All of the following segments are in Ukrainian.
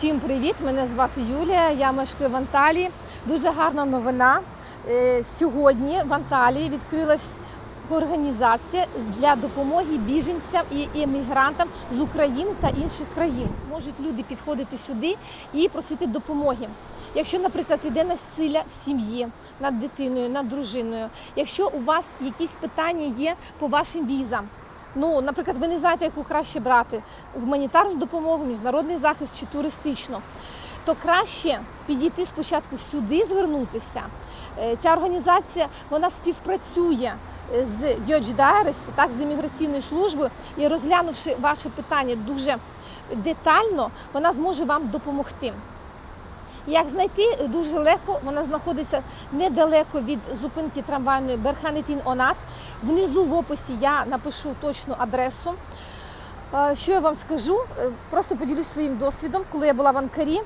Всім привіт! Мене звати Юлія. Я мешкаю в Анталії. Дуже гарна новина. Е, Сьогодні в Анталії відкрилась організація для допомоги біженцям і емігрантам з України та інших країн. Можуть люди підходити сюди і просити допомоги. Якщо, наприклад, іде насилля в сім'ї над дитиною, над дружиною, якщо у вас якісь питання є по вашим візам, Ну, наприклад, ви не знаєте, яку краще брати гуманітарну допомогу, міжнародний захист чи туристичну, то краще підійти спочатку сюди, звернутися. Е, Ця організація вона співпрацює е, з Йодждайрес, так з імміграційною службою, і розглянувши ваше питання дуже детально, вона зможе вам допомогти. Як знайти дуже легко, вона знаходиться недалеко від зупинки трамвайної Берханетін Онат. Внизу в описі я напишу точну адресу. Е, Що я вам скажу? Е, Просто поділюсь своїм досвідом, коли я була в Анкарі,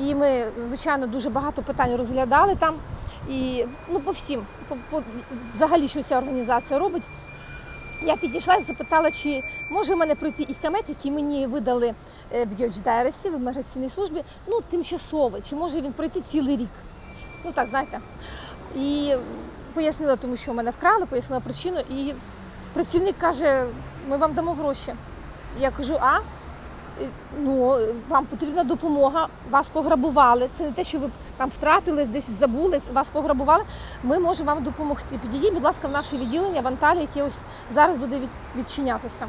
і ми, звичайно, дуже багато питань розглядали там. І ну, по всім, по, по, взагалі, що ця організація робить. Я підійшла і запитала, чи може в мене пройти ікамет, який мені видали е, в Йодждайресі, в імміграційній службі, ну, тимчасовий, чи може він пройти цілий рік. Ну так, знаєте. І пояснила, тому що мене вкрали, пояснила причину. І працівник каже, ми вам дамо гроші. Я кажу, а? Ну, вам потрібна допомога, вас пограбували. Це не те, що ви там втратили, десь забули, вас пограбували. Ми можемо вам допомогти. Підійдіть, будь ласка, в наше відділення в Анталії, яке ось зараз буде відчинятися.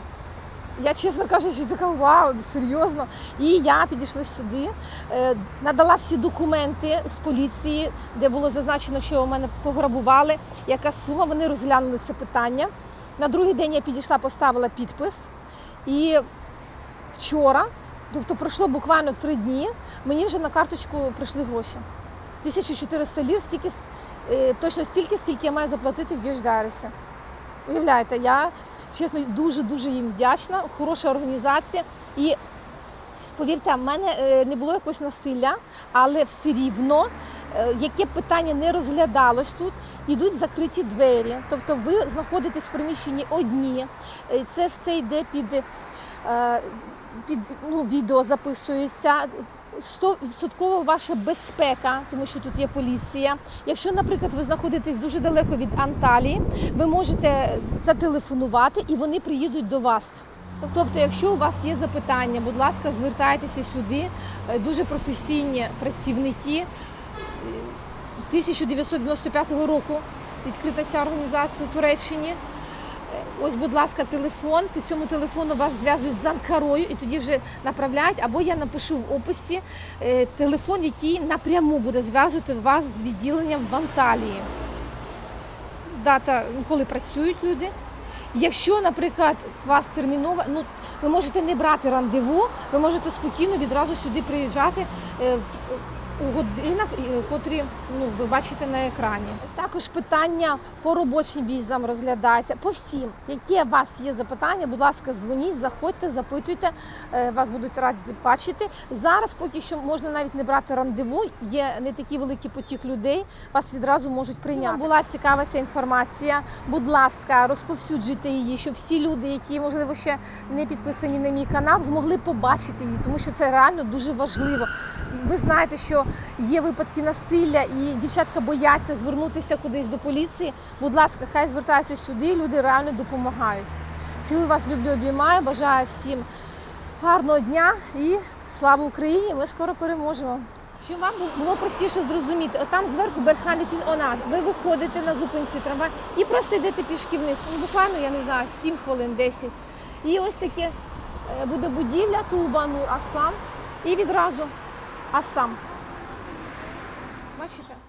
Я, чесно кажучи, така вау, серйозно. І я підійшла сюди, е, надала всі документи з поліції, де було зазначено, що мене пограбували, яка сума. Вони розглянули це питання. На другий день я підійшла, поставила підпис. І вчора, тобто пройшло буквально три дні, мені вже на карточку прийшли гроші. 1400 лір, стільки, е, точно стільки, скільки я маю заплатити в Гюждаресі. Уявляєте, я чесно дуже-дуже їм вдячна, хороша організація. І повірте, в мене е, не було якогось насилля, але все рівно, е, яке питання не розглядалось тут, йдуть закриті двері. Тобто ви знаходитесь в приміщенні одні. Е, Це все йде під, під ну, відео записується. 100% ваша безпека, тому що тут є поліція. Якщо, наприклад, ви знаходитесь дуже далеко від Анталії, ви можете зателефонувати і вони приїдуть до вас. Тобто, якщо у вас є запитання, будь ласка, звертайтеся сюди. Е, Дуже професійні працівники. З 1995 року відкрита ця організація у Туреччині. Ось, будь ласка, телефон. По цьому телефону вас зв'язують з Анкарою і тоді вже направляють. Або я напишу в описі е, телефон, який напряму буде зв'язувати вас з відділенням в Анталії. Дата, коли працюють люди. Якщо, наприклад, вас терміново, ну ви можете не брати рандеву, ви можете спокійно відразу сюди приїжджати е, у годинах, котрі ну, ви бачите на екрані. Також питання по робочим візам розглядається. По всім, які у вас є запитання, будь ласка, дзвоніть, заходьте, запитуйте, е, вас будуть раді бачити. Зараз поки що можна навіть не брати рандеву, є не такий великий потік людей, вас відразу можуть прийняти. Була цікава ця інформація. Будь ласка, розповсюджуйте її, щоб всі люди, які можливо ще не підписані на мій канал, змогли побачити її, тому що це реально дуже важливо. Ви знаєте, що є випадки насилля, і дівчатка бояться звернутися кудись до поліції. Будь ласка, хай звертаються сюди, люди реально допомагають. Цілую вас, люблю, обіймаю. Бажаю всім гарного дня і слава Україні! Ми скоро переможемо. Щоб вам було простіше зрозуміти, отам зверху Берханетін Онат. Ви виходите на зупинці трамвай і просто йдете пішки вниз. Ну, буквально, я не знаю, 7 хвилин, 10. І ось таке е, буде будівля Тулбанур Аслан. І відразу Асам. Бачите?